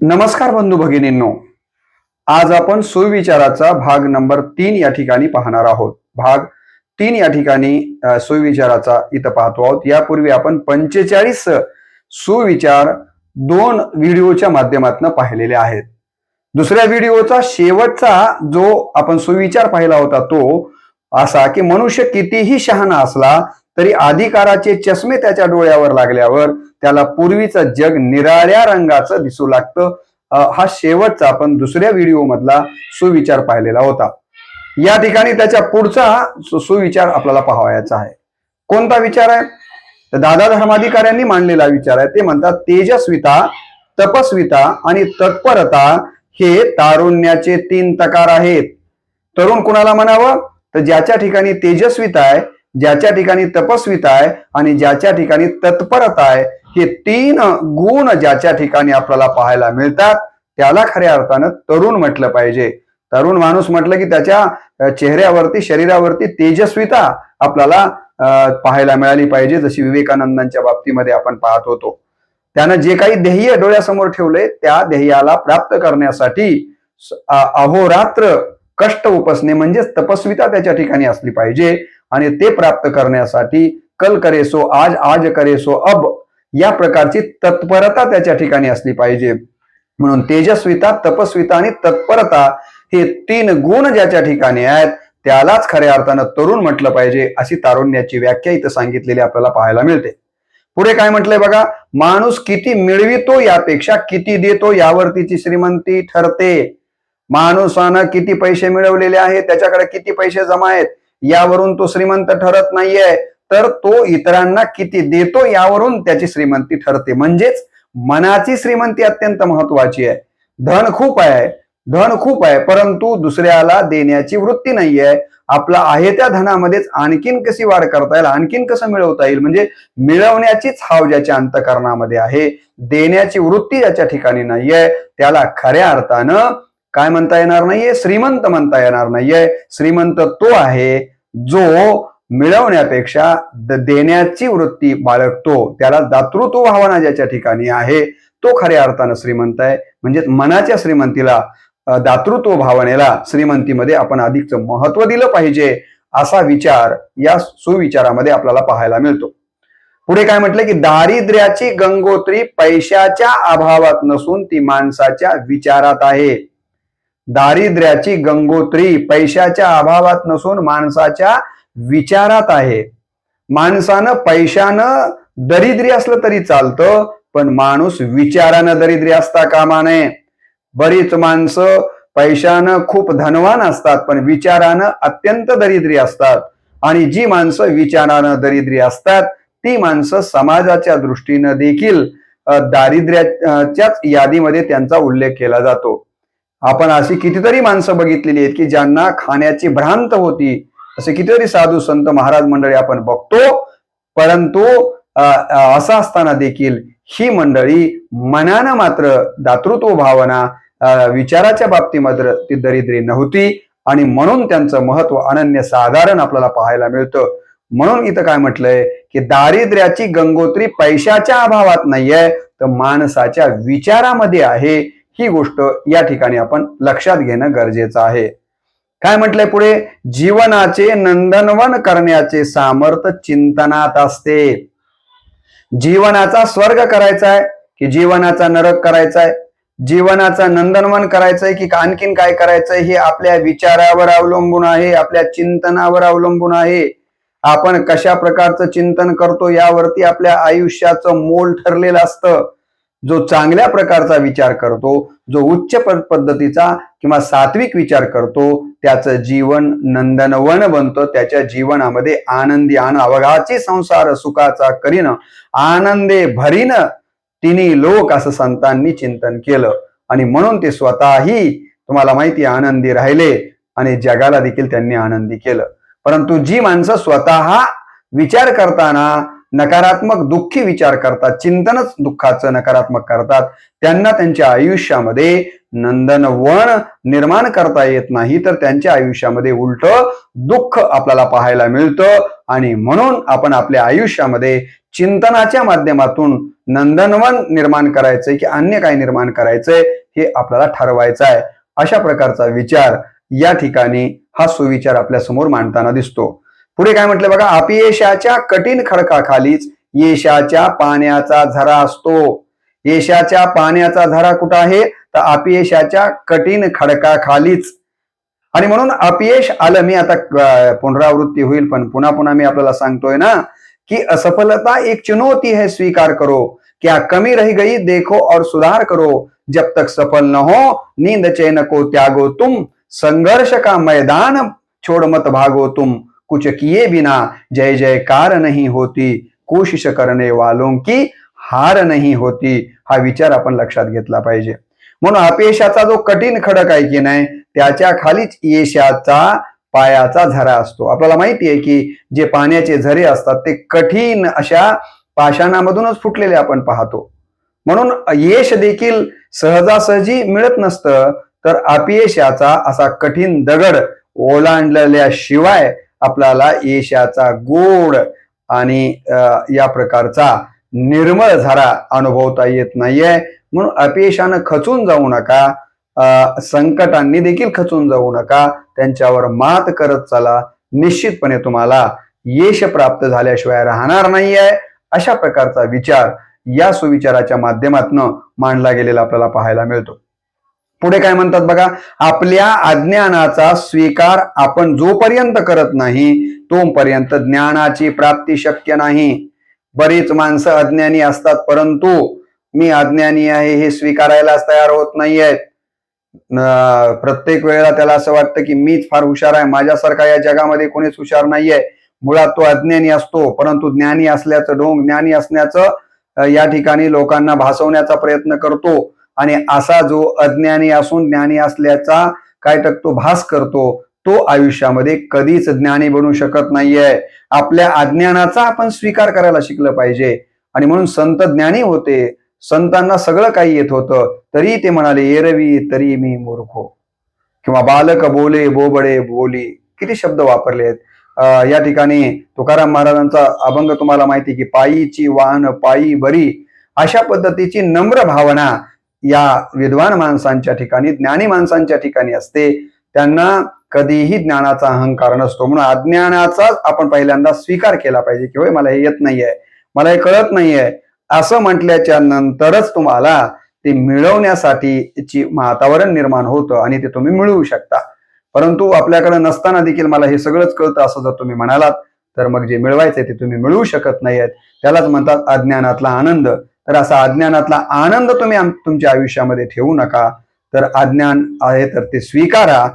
नमस्कार बंधू भगिनींनो. आज आपण सुविचाराचा भाग नंबर तीन या ठिकाणी पाहणार आहोत. भाग तीन या ठिकाणी सुविचाराचा इथं पाहतो आहोत. यापूर्वी आपण पंचेचाळीस सुविचार दोन व्हिडिओच्या माध्यमातून पाहिलेले आहेत. दुसऱ्या व्हिडिओचा शेवटचा जो आपण सुविचार पाहिला होता तो असा की मनुष्य कितीही शहाणा असला तरी अधिकाराचे चष्मे त्याच्या डोळ्यावर लागल्यावर त्याला पूर्वीचं जग निराळ्या रंगाचं दिसू लागतं. हा शेवटचा आपण दुसऱ्या व्हिडिओ मधला सुविचार पाहिलेला होता. या ठिकाणी त्याच्या पुढचा सुविचार आपल्याला पाहावयाचा आहे. कोणता विचार आहे? तर दादा धर्माधिकाऱ्यांनी मांडलेला विचार आहे. ते म्हणतात तेजस्विता तपस्विता आणि तत्परता हे तारुण्याचे तीन तकार आहेत. तरुण कुणाला म्हणावं? तर ज्याच्या ठिकाणी तेजस्विता आहे ज्याच्या ठिकाणी तपस्विता आहे आणि ज्याच्या ठिकाणी तत्परता आहे हे तीन गुण ज्याच्या ठिकाणी आपल्याला पाहायला मिळतात त्याला खऱ्या अर्थानं तरुण म्हटलं पाहिजे. तरुण माणूस म्हटलं की त्याच्या चेहऱ्यावरती शरीरावरती तेजस्विता आपल्याला पाहायला मिळाली पाहिजे जशी विवेकानंदांच्या बाबतीमध्ये आपण पाहत होतो. त्यानं जे काही ध्येय डोळ्यासमोर ठेवले त्या ध्येयाला प्राप्त करण्यासाठी अहोरात्र कष्ट उपसणे म्हणजेच तपस्विता त्याच्या ठिकाणी असली पाहिजे आणि ते प्राप्त करण्यासाठी कल करे सो आज आज करे सो अब या प्रकारची तत्परता त्याच्या ठिकाणी असली पाहिजे. म्हणून तेजस्विता तपस्विता आणि तत्परता हे तीन गुण ज्याच्या ठिकाणी आहेत त्यालाच खऱ्या अर्थानं तरुण म्हटलं पाहिजे अशी तारुण्याची व्याख्या इथं सांगितलेली आपल्याला पाहायला मिळते. पुढे काय म्हटलंय बघा? माणूस किती मिळवितो यापेक्षा किती देतो यावरतीची श्रीमंती ठरते. माणूसानं किती पैसे मिळवलेले आहेत त्याच्याकडे किती पैसे जमा आहेत यावरून तो श्रीमंत ठरत नाहीये. तर तो इतरांना किती देतो यावरून त्याची श्रीमंती ठरते. म्हणजेच मनाची श्रीमंती अत्यंत महत्वाची आहे. धन खूप आहे धन खूप आहे परंतु दुसऱ्याला देण्याची वृत्ती नाहीये. आपला आहे त्या धनामध्येच आणखीन कशी वाढ करता येईल आणखीन कसं मिळवता येईल? म्हणजे मिळवण्याचीच हाव ज्याच्या अंतकरणामध्ये आहे देण्याची वृत्ती ज्याच्या ठिकाणी नाहीये त्याला खऱ्या अर्थानं काय म्हणता येणार नाहीये? श्रीमंत म्हणता येणार नाहीये. श्रीमंत तो आहे जो मिळवण्यापेक्षा देण्याची वृत्ती बाळगतो. त्याला दातृत्व भावना ज्याच्या ठिकाणी आहे तो खऱ्या अर्थानं श्रीमंत आहे. म्हणजे मनाच्या श्रीमंतीला दातृत्व भावनेला श्रीमंतीमध्ये आपण अधिकचं महत्त्व दिलं पाहिजे असा विचार या सुविचारामध्ये आपल्याला पाहायला मिळतो. पुढे काय म्हटलं की दारिद्र्याची गंगोत्री पैशाच्या अभावात नसून ती माणसाच्या विचारात आहे. दारिद्र्याची गंगोत्री पैशाच्या अभावात नसून माणसाच्या विचारात आहे. माणसानं पैशानं दरिद्री असलं तरी चालतं पण माणूस विचारानं दरिद्री असता कामा नये. बरीच माणसं पैशानं खूप धनवान असतात पण विचारानं अत्यंत दरिद्री असतात. आणि जी माणसं विचारानं दरिद्री असतात ती माणसं समाजाच्या दृष्टीनं देखील दारिद्र्याच्याच यादीमध्ये त्यांचा उल्लेख केला जातो. आपण अशी कितीतरी माणसं बघितलेली आहेत की ज्यांना खाण्याची भ्रांत होती असे कितीतरी साधू संत महाराज मंडळी आपण बघतो. परंतु अ, असं असताना देखील ही मंडळी मनानं मात्र दातृत्व भावना विचाराच्या बाबतीत मात्र ती दरिद्री नव्हती आणि म्हणून त्यांचं महत्त्व अनन्य साधारण आपल्याला पाहायला मिळतं. म्हणून इथं काय म्हटलंय की दारिद्र्याची गंगोत्री पैशाच्या अभावात नाहीये तर माणसाच्या विचारामध्ये आहे. ही गोष्ट या ठिकाणी आपण लक्षात घेणं गरजेचं आहे. काय म्हटलंय पुढे? जीवनाचे नंदनवन करण्याचे सामर्थ्य चिंतनात असते. जीवनाचा स्वर्ग करायचा आहे की जीवनाचा नरक करायचा आहे जीवनाचा नंदनवन करायचंय की आणखीन काय करायचंय? हे आपल्या विचारावर अवलंबून आहे आपल्या चिंतनावर अवलंबून आहे. आपण कशा प्रकारचं चिंतन करतो यावरती आपल्या आयुष्याचं मोल ठरलेलं असतं. जो चांगल्या प्रकारचा विचार करतो जो उच्च पद्धतीचा किंवा सात्विक विचार करतो त्याचं जीवन नंदनवन बनतं त्याच्या जीवनामध्ये आनंदी आन अवघाची संसार सुखाचा करीन आनंदे भरीन तिन्ही लोक असं संतांनी चिंतन केलं. आणि म्हणून ते स्वतःही तुम्हाला माहिती आनंदी राहिले आणि जगाला देखील त्यांनी आनंदी केलं. परंतु जी माणसं स्वतः विचार करताना नकारात्मक दुःखी विचार करतात चिंतनच दुःखाचं नकारात्मक करतात. त्यांना त्यांच्या आयुष्यामध्ये नंदनवन निर्माण करता येत नाही तर त्यांच्या आयुष्यामध्ये उलट दुःख आपल्याला पाहायला मिळतं. आणि म्हणून आपण आपल्या आयुष्यामध्ये चिंतनाच्या माध्यमातून नंदनवन निर्माण करायचंय की अन्य काय निर्माण करायचंय हे आपल्याला ठरवायचं आहे. अशा प्रकारचा विचार या ठिकाणी हा सुविचार आपल्यासमोर मांडताना दिसतो. पुढे काय म्हटलं बघा अपयशाच्या कठीण खडकाखालीच यशाच्या पाण्याचा झरा असतो. यशाच्या पाण्याचा झरा कुठं आहे? तर अपयशाच्या कठीण खडकाखालीच. आणि म्हणून अपयश आलं मी आता पुनरावृत्ती होईल पण पुन्हा पुन्हा मी आपल्याला सांगतोय ना की असफलता एक चुनौती है स्वीकार करो. क्या कमी रह गई देखो और सुधार करो. जब तक सफल न हो नींद चैन को त्यागो तुम. संघर्ष का मैदान छोड़ मत भागो तुम. कुछ किए बिना जय जयकार नहीं होती। कोशिश करने वालों की हार नहीं होती। हा विचार आपण लक्षात घेतला पाहिजे। म्हणून अपयशाचा जो कठीण खडक आहे की नाही त्याच्या खालीच यशाचा पायाचा झरा असतो. आपल्याला माहिती आहे की जे पाण्याचे झरे असतात ते कठीण अशा पाषाणामधूनच फुटलेले आपण पाहतो. म्हणून यश देखील सहजासहजी मिळत नसतं तर अपयशाचा असा कठीण दगड ओलांडल्याशिवाय आपल्याला यशाचा गोड आणि या प्रकारचा निर्मळ झारा अनुभवता येत नाहीये. म्हणून अपयशानं खचून जाऊ नका. संकटांनी देखील खचून जाऊ नका. त्यांच्यावर मात करत चला. निश्चितपणे तुम्हाला यश प्राप्त झाल्याशिवाय राहणार नाहीये अशा प्रकारचा विचार या सुविचाराच्या माध्यमातून मांडला गेलेला आपल्याला पाहायला मिळतो. पुढे काय म्हणतात बघा? आपल्या अज्ञानाचा स्वीकार आपण जोपर्यंत करत नाही तोपर्यंत ज्ञानाची प्राप्ती शक्य नाही. बरीच माणसं अज्ञानी असतात परंतु मी अज्ञानी आहे हे स्वीकारायलाच तयार होत नाहीयेत. प्रत्येक वेळेला त्याला असं वाटतं की मीच फार हुशार आहे माझ्यासारखा या जगामध्ये कोणीच हुशार नाहीये. मुळात तो अज्ञानी असतो परंतु ज्ञानी असल्याचं ढोंग ज्ञानी असण्याचं या ठिकाणी लोकांना भासवण्याचा प्रयत्न करतो. आणि असा जो अज्ञानी असून ज्ञानी असल्याचा काय टकतो भास करतो तो आयुष्यामध्ये कधीच ज्ञानी बनू शकत नाहीये. आपल्या अज्ञानाचा आपण स्वीकार करायला शिकलं पाहिजे. आणि म्हणून संत ज्ञानी होते. संतांना सगळं काही येत होतं. तरी ते म्हणाले एरवी तरी मी मूर्खो. किंवा बालक बोले बोबडे बोली. किती शब्द वापरले आहेत अं, या ठिकाणी तुकाराम महाराजांचा अभंग तुम्हाला माहिती की पायीची वाहन पायी बरी. अशा पद्धतीची नम्र भावना या विद्वान माणसांच्या ठिकाणी ज्ञानी माणसांच्या ठिकाणी असते त्यांना कधीही ज्ञानाचा अहंकार नसतो. म्हणून अज्ञानाचा आपण पहिल्यांदा स्वीकार केला पाहिजे की होय मला हे येत नाहीये मला हे कळत नाहीये. असं म्हटल्याच्या नंतरच तुम्हाला ते मिळवण्यासाठीची वातावरण निर्माण होतं आणि ते तुम्ही मिळवू शकता. परंतु आपल्याकडे नसताना देखील मला हे सगळंच कळतं असं जर तुम्ही म्हणालात तर मग जे मिळवायचंय ते तुम्ही मिळवू शकत नाहीयेत. त्यालाच म्हणतात अज्ञानातला आनंद. तर असा अज्ञानातला आनंद तुम्ही तुमच्या आयुष्यामध्ये ठेवू नका. तर अज्ञान आहे तर ते स्वीकारा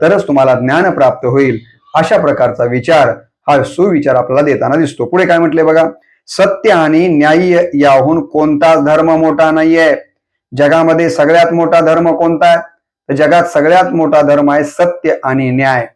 तरच तुम्हाला ज्ञान प्राप्त होईल अशा प्रकारचा विचार हा सुविचार आपल्याला देताना दिसतो. पुढे काय म्हटले बघा? सत्य आणि न्याय याहून कोणताच धर्म मोठा नाहीये? जगामध्ये सगळ्यात मोठा धर्म कोणता आहे? तर जगात सगळ्यात मोठा धर्म आहे सत्य आणि न्याय.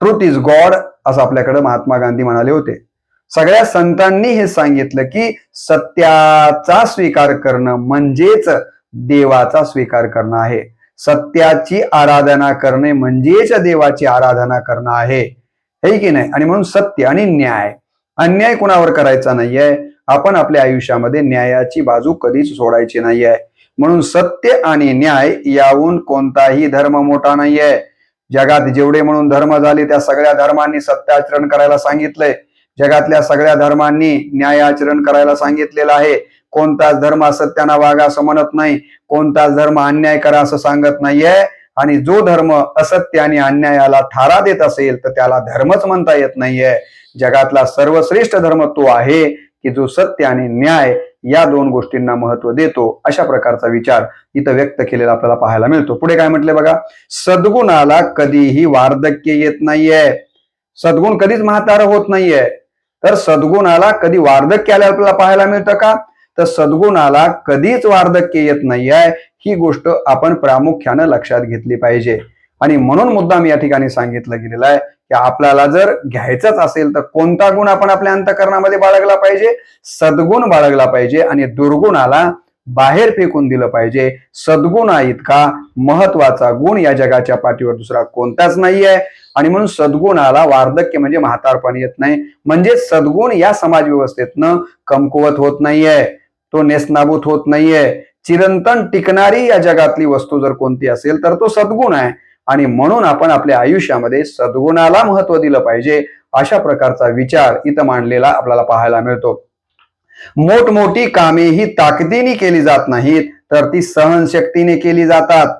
ट्रुथ इज गॉड असं आपल्याकडे महात्मा गांधी म्हणाले होते. सगळ्या संतांनी हे सांगितलं की सत्याचा स्वीकार करणं म्हणजेच देवाचा स्वीकार करणं आहे. सत्याची आराधना करणे म्हणजेच देवाची आराधना करणं आहे. हे की नाही? आणि म्हणून सत्य आणि न्याय. अन्याय कुणावर करायचा नाहीये? आपण आपल्या आयुष्यामध्ये न्यायाची बाजू कधीच सोडायची नाहीये. म्हणून सत्य आणि न्याय याहून कोणताही धर्म मोठा नाहीये. जगात जेवढे म्हणून धर्म झाले त्या सगळ्या धर्मांनी सत्याचरण करायला सांगितलंय. जगातल्या सगळ्या धर्मांनी न्याय आचरण करायला सांगितलेलं आहे. कोणताच धर्म असत्याना वागा असं म्हणत नाही. कोणताच धर्म अन्याय करा असं सांगत नाहीये. आणि जो धर्म असत्य आणि अन्यायाला थारा देत असेल तर त्याला धर्मच म्हणता येत नाहीये. जगातला सर्वश्रेष्ठ धर्म तो आहे की जो सत्य आणि न्याय या दोन गोष्टींना महत्त्व देतो अशा प्रकारचा विचार इथं व्यक्त केलेला आपल्याला पाहायला मिळतो. पुढे काय म्हटले बघा? सद्गुणाला कधीही वार्धक्य येत नाहीये. सद्गुण कधीच म्हातार होत नाहीये. तर सद्गुणाला कधी वार्धक्य आल्या आपल्याला पाहायला मिळतं का? तर सद्गुणाला कधीच वार्धक्य येत नाही आहे ही गोष्ट आपण प्रामुख्यानं लक्षात घेतली पाहिजे. आणि म्हणून मुद्दाम या ठिकाणी सांगितलं गेलेलं आहे की आपल्याला जर घ्यायचंच असेल तर कोणता गुण आपण आपल्या अंतकरणामध्ये बाळगला पाहिजे? सद्गुण बाळगला पाहिजे आणि दुर्गुणाला बाहेर फेकून दिलं पाहिजे. सद्गुणा इतका महत्त्वाचा गुण या जगाच्या पाठीवर दुसरा कोणताच नाही आहे आणि म्हणून सद्गुणाला वार्धक्य म्हणजे म्हातारपण येत नाही. म्हणजे सद्गुण या समाज व्यवस्थेतनं कमकुवत होत नाहीये. तो नेसनाबूत होत नाहीये. चिरंतन टिकणारी या जगातली वस्तू जर कोणती असेल तर तो सद्गुण आहे. आणि म्हणून आपण आपल्या आयुष्यामध्ये सद्गुणाला महत्त्व दिलं पाहिजे अशा प्रकारचा विचार इथं मांडलेला आपल्याला पाहायला मिळतो. मोठमोठी कामे ही ताकदीने केली जात नाहीत तर ती सहनशक्तीने केली जातात.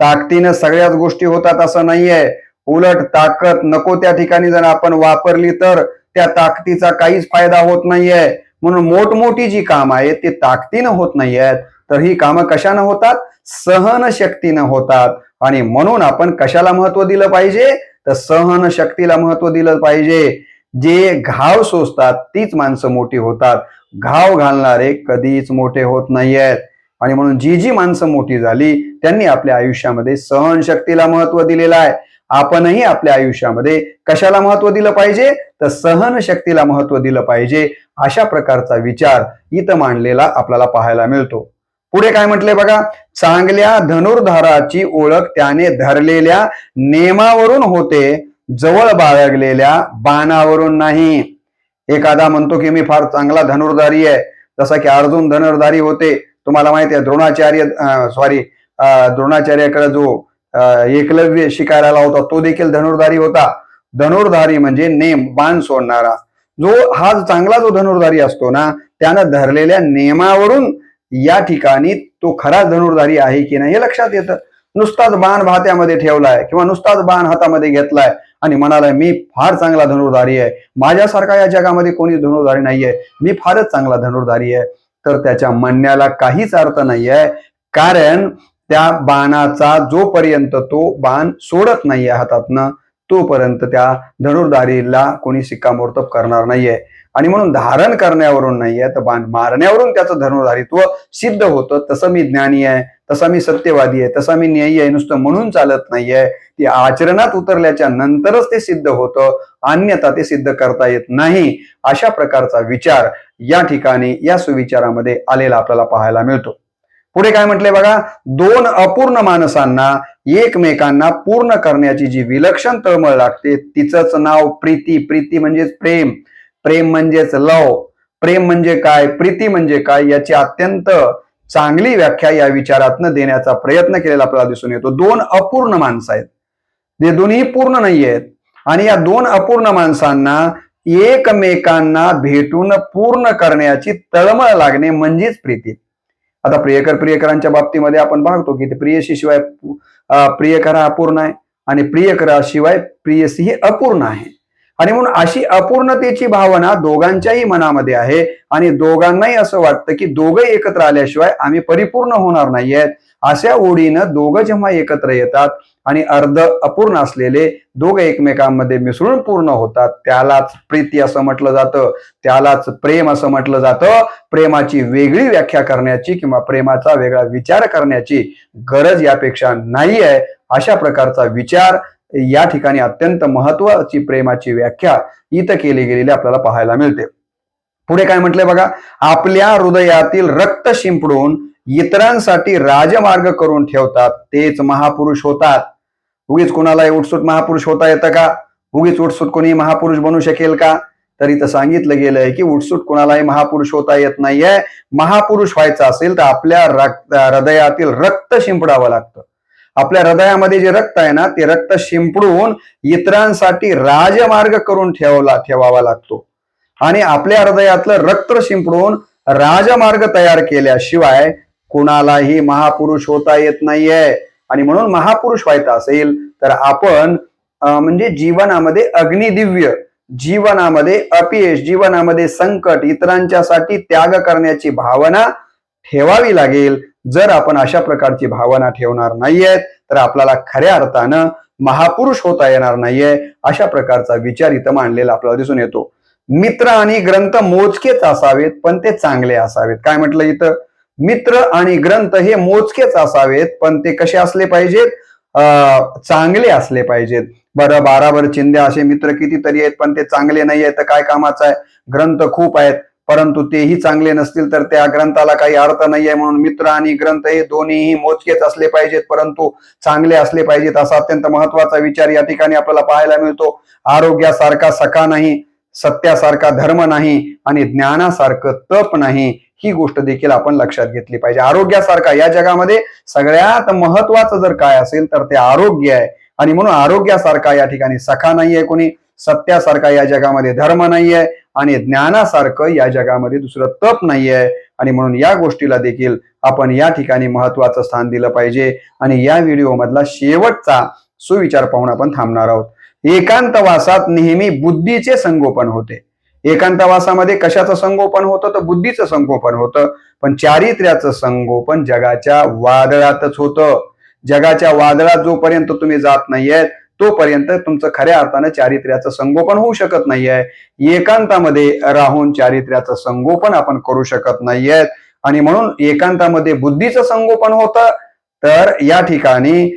ताकदीनं सगळ्याच गोष्टी होतात असं नाहीये. उलट ताकद नको त्या ठिकाणी जर आपण वापरली तर त्या ताकदीचा काहीच फायदा होत नाहीये. म्हणून मोठमोठी जी कामं आहेत ती ताकदीनं होत नाहीयेत. तर ही कामं कशानं होतात? सहनशक्तीनं होतात. आणि म्हणून आपण कशाला महत्त्व दिलं पाहिजे? तर सहनशक्तीला महत्त्व दिलं पाहिजे. जे घाव सोसतात तीच माणसं मोठी होतात. घाव घालणारे कधीच मोठे होत नाहीयेत. आणि म्हणून जी जी माणसं मोठी झाली त्यांनी आपल्या आयुष्यामध्ये सहनशक्तीला महत्त्व दिलेलं आहे. आपणही आपल्या आयुष्यामध्ये कशाला महत्त्व दिलं पाहिजे? तर सहनशक्तीला महत्त्व दिलं पाहिजे अशा प्रकारचा विचार इथं मांडलेला आपल्याला पाहायला मिळतो. पुढे काय म्हटले बघा? चांगल्या धनुर्धाराची ओळख त्याने धरलेल्या नेमावरून होते जवळ बाळगलेल्या बाणावरून नाही. एखादा म्हणतो की मी फार चांगला धनुर्धारी आहे. जसा की अर्जुन धनुर्धारी होते. तुम्हाला माहिती आहे द्रोणाचार्य सॉरी द्रोणाचार्याकडे जो एकलव्य शिकायला होता तो देखील धनुर्धारी होता. धनुर्धारी म्हणजे नेम बाण सोडणारा. जो हा चांगला जो धनुर्धारी असतो ना त्यानं धरलेल्या नियमावरून या ठिकाणी तो खरा धनुर्धारी आहे की नाही हे लक्षात येतं. नुसताच बाण भात्यामध्ये ठेवलाय किंवा नुसताच बाण हातामध्ये घेतलाय आणि म्हणालाय मी फार चांगला धनुर्धारी आहे. माझ्यासारखा या जगामध्ये कोणी धनुर्धारी नाहीये. मी फारच चांगला धनुर्धारी आहे. तर त्याच्या म्हणण्याला काहीच अर्थ नाहीये. कारण त्या बाणाचा जोपर्यंत तो बाण सोडत नाहीये हातातनं तोपर्यंत त्या धनुर्धारीला कोणी शिक्कामोर्तब करणार नाहीये. आणि म्हणून धारण करण्यावरून नाहीये तर बाण मारण्यावरून त्याचं धनुर्धारित्व सिद्ध होतं. तसं मी ज्ञानी आहे तसा मी सत्यवादी आहे तसा मी न्यायी आहे नुसतं म्हणून चालत नाहीये. ती आचरणात उतरल्याच्या नंतरच ते सिद्ध होतं अन्यथा ते सिद्ध करता येत नाही. अशा प्रकारचा विचार या ठिकाणी या सुविचारामध्ये आलेला आपल्याला पाहायला मिळतो. पुढे काय म्हटले बघा? दोन अपूर्ण माणसांना एकमेकांना पूर्ण करण्याची जी विलक्षण तळमळ लागते तिचंच नाव प्रीती. प्रीती म्हणजेच प्रेम. प्रेम म्हणजेच लव. प्रेम म्हणजे काय? प्रीती म्हणजे काय? याची अत्यंत चांगली व्याख्या या विचारातनं देण्याचा प्रयत्न केलेला आपल्याला दिसून येतो. दोन अपूर्ण माणसं आहेत. जे दोन्ही पूर्ण नाही आहेत आणि या दोन अपूर्ण माणसांना एकमेकांना भेटून पूर्ण करण्याची तळमळ लागणे म्हणजेच प्रीती. आता प्रियकर प्रियकरांच्या बाबतीमध्ये आपण पाहतो की ते प्रियशी शिवाय प्रियकरा प्रियकर हा अपूर्ण आहे आणि प्रियकराशिवाय प्रियसी ही अपूर्ण आहे. आणि म्हणून अशी अपूर्णतेची भावना दोघांच्याही मनामध्ये आहे आणि दोघांनाही असं वाटतं की दोघं एकत्र आल्याशिवाय आम्ही परिपूर्ण होणार नाहीयेत. अशा ओढीनं दोघं जेव्हा एकत्र येतात आणि अर्ध अपूर्ण असलेले दोघे एकमेकांमध्ये मिसळून पूर्ण होतात. त्यालाच प्रीती असं म्हटलं जातं. त्यालाच प्रेम असं म्हटलं जातं. प्रेमाची वेगळी व्याख्या करण्याची किंवा प्रेमाचा वेगळा विचार करण्याची गरज यापेक्षा नाही आहे अशा प्रकारचा विचार या ठिकाणी अत्यंत महत्वाची प्रेमाची व्याख्या इथं केली गेलेली आपल्याला पाहायला मिळते. पुढे काय म्हटलंय बघा? आपल्या हृदयातील रक्त शिंपडून इतरांसाठी राजमार्ग करून ठेवतात. तेच महापुरुष होतात. उगीच कोणाला उठसूट महापुरुष होता येतं का? उगीच उठसूट कोणी महापुरुष बनू शकेल का? तर इथं सांगितलं गेलंय की उठसूट कोणालाही महापुरुष होता येत नाहीये. महापुरुष व्हायचं असेल तर आपल्या रक्त- हृदयातील रक्त शिंपडावं लागतं. आपल्या हृदयामध्ये जे रक्त आहे ना ते रक्त शिंपडून इतरांसाठी राजमार्ग करून ठेवला ठेवावा लागतो. आणि आपल्या हृदयातलं रक्त शिंपडून राजमार्ग तयार केल्याशिवाय कुणालाही महापुरुष होता येत नाहीये. आणि म्हणून महापुरुष व्हायचं असेल तर आपण म्हणजे जीवनामध्ये अग्निदिव्य जीवनामध्ये अपयश जीवनामध्ये संकट इतरांच्यासाठी त्याग करण्याची भावना ठेवावी लागेल. जर आपण अशा प्रकारची भावना ठेवणार नाहीयेत तर आपल्याला खऱ्या अर्थानं महापुरुष होता येणार नाहीये अशा प्रकारचा विचार इथं मांडलेला आपल्याला दिसून येतो. मित्र आणि ग्रंथ मोजकेच असावेत पण ते चांगले असावेत. काय म्हटलं इथं? मित्र आणि ग्रंथ हे मोजकेच असावेत पण ते कसे असले पाहिजेत? अं, चांगले असले पाहिजेत. बरं बाराभर चिंध्या असे मित्र कितीतरी आहेत पण ते चांगले नाही आहेत तर काय कामाचं आहे? ग्रंथ खूप आहेत परंतु तेही चांगले नसतील तर त्या ग्रंथाला काही अर्थ नाही आहे म्हणून मित्र आणि ग्रंथ हे दोन्हीही मोजकेच असले पाहिजेत परंतु चांगले असले पाहिजेत असा अत्यंत महत्त्वाचा विचार या ठिकाणी आपल्याला पाहायला मिळतो. आरोग्यासारखा सखा नाही सत्यासारखा धर्म नाही आणि ज्ञानासारखं तप नाही ही गोष्ट देखील आपण लक्षात घेतली पाहिजे. आरोग्यासारखा या जगामध्ये सगळ्यात महत्वाचं जर काय असेल तर ते आरोग्य आहे. आणि म्हणून आरोग्यासारखा या ठिकाणी सखा नाहीये कोणी सत्यासारखा या जगामध्ये धर्म नाहीये आणि ज्ञानासारखं या जगामध्ये दुसरं तप नाहीये. आणि म्हणून या गोष्टीला देखील आपण या ठिकाणी महत्वाचं स्थान दिलं पाहिजे. आणि या व्हिडिओ मधला शेवटचा सुविचार पाहून आपण थांबणार आहोत. एकांतवासात नेहमी बुद्धीचे संगोपन होते. एकांतवासामध्ये कशाचं संगोपन होतं? तर बुद्धीचं संगोपन होतं. पण चारित्र्याचं संगोपन जगाच्या वादळातच होतं. जगाच्या वादळात जोपर्यंत तुम्ही जात नाहीये तोपर्यंत तुमचं खऱ्या अर्थानं चारित्र्याचं संगोपन होऊ शकत नाहीये. एकांतामध्ये राहून चारित्र्याचं संगोपन आपण करू शकत नाहीये आणि म्हणून एकांतामध्ये बुद्धीचं संगोपन होतं तर या ठिकाणी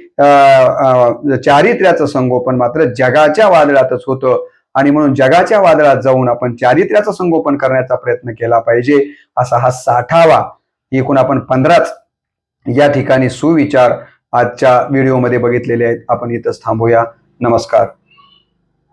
चारित्र्याचं संगोपन मात्र जगाच्या वादळातच होतं. आणि म्हणून जगाच्या वादळात जाऊन आपण चारित्र्याचं संगोपन करण्याचा प्रयत्न केला पाहिजे असा हा साठावा. एकूण आपण पंधराच या ठिकाणी सुविचार आजच्या व्हिडिओमध्ये बघितलेले आहेत. आपण इथंच थांबूया. नमस्कार.